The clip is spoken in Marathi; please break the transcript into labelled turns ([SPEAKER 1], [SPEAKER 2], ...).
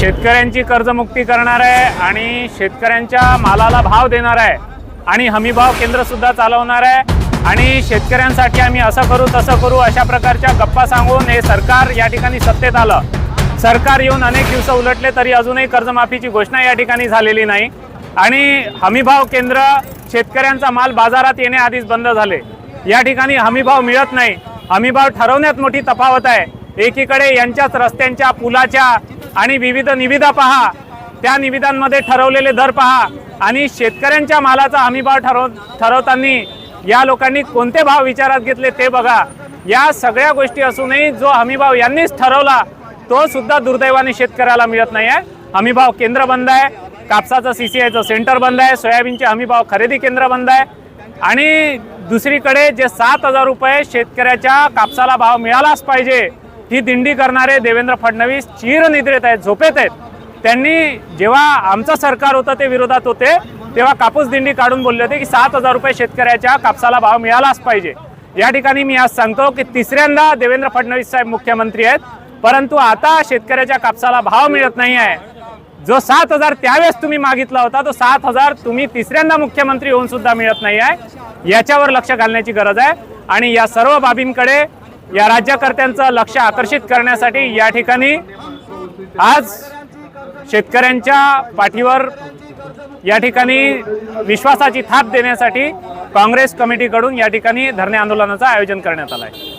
[SPEAKER 1] शेतकऱ्यांची कर्जमुक्ती करणार आहे आणि शेतकऱ्यांच्या मालाला भाव देणार आहे. आणि हमीभाव केंद्रसुद्धा चालवणार आहे. आणि शेतकऱ्यांसाठी आम्ही असं करू तसं करू अशा प्रकारच्या गप्पा सांगून हे सरकार या ठिकाणी सत्तेत आलं. सरकार येऊन अनेक दिवस उलटले तरी अजूनही कर्जमाफीची घोषणा या ठिकाणी झालेली नाही. आणि हमीभाव केंद्र शेतकऱ्यांचा माल बाजारात येण्याआधीच बंद झाले. या ठिकाणी हमीभाव मिळत नाही. हमीभाव ठरवण्यात मोठी तफावत आहे. एकीकडे यांच्याच रस्त्यांच्या पुलाच्या आणि विविध निविदा पहा. त्या निविदांमध्ये ठरवलेले दर पहा. आणि शेतकऱ्यांच्या मालाचा हमीभाव ठरव ठरवताना या लोकांनी कोणते भाव विचारात घेतले ते बघा. या सगळ्या गोष्टी असूनही जो हमीभाव यांनीच ठरवला तो सुद्धा दुर्दैवाने शेतकऱ्याला मिळत नाही आहे हमीभाव केंद्र बंद आहे. कापसाचं सी सी आयचं सेंटर बंद आहे. सोयाबीनचे हमीभाव खरेदी केंद्र बंद आहे. आणि दुसरीकडे जे सात हजार रुपये शेतकऱ्याच्या कापसाला भाव मिळालाच पाहिजे ही दिंडी करणारे देवेंद्र फडणवीस चिरनिद्रेत आहेत झोपेत आहेत. त्यांनी जेव्हा आमचं सरकार होतं ते विरोधात होते तेव्हा कापूस दिंडी काढून बोलले होते की सात हजार रुपये शेतकऱ्याच्या कापसाला भाव मिळालाच पाहिजे. या ठिकाणी मी आज सांगतो की तिसऱ्यांदा देवेंद्र फडणवीस साहेब मुख्यमंत्री आहेत परंतु आता शेतकऱ्याच्या कापसाला भाव मिळत नाही आहे. जो सात हजार त्यावेळेस तुम्ही मागितला होता तो सात हजार तुम्ही तिसऱ्यांदा मुख्यमंत्री होऊन सुद्धा मिळत नाही आहे. याच्यावर लक्ष घालण्याची गरज आहे. आणि या सर्व बाबींकडे या राज्यकर्त्यांचं लक्ष आकर्षित करण्यासाठी या ठिकाणी आज शेतकऱ्यांच्या पाठीवर या ठिकाणी विश्वासाची थाप देण्यासाठी काँग्रेस कमिटीकडून या ठिकाणी धरणे आंदोलनाचं आयोजन करण्यात आलं आहे.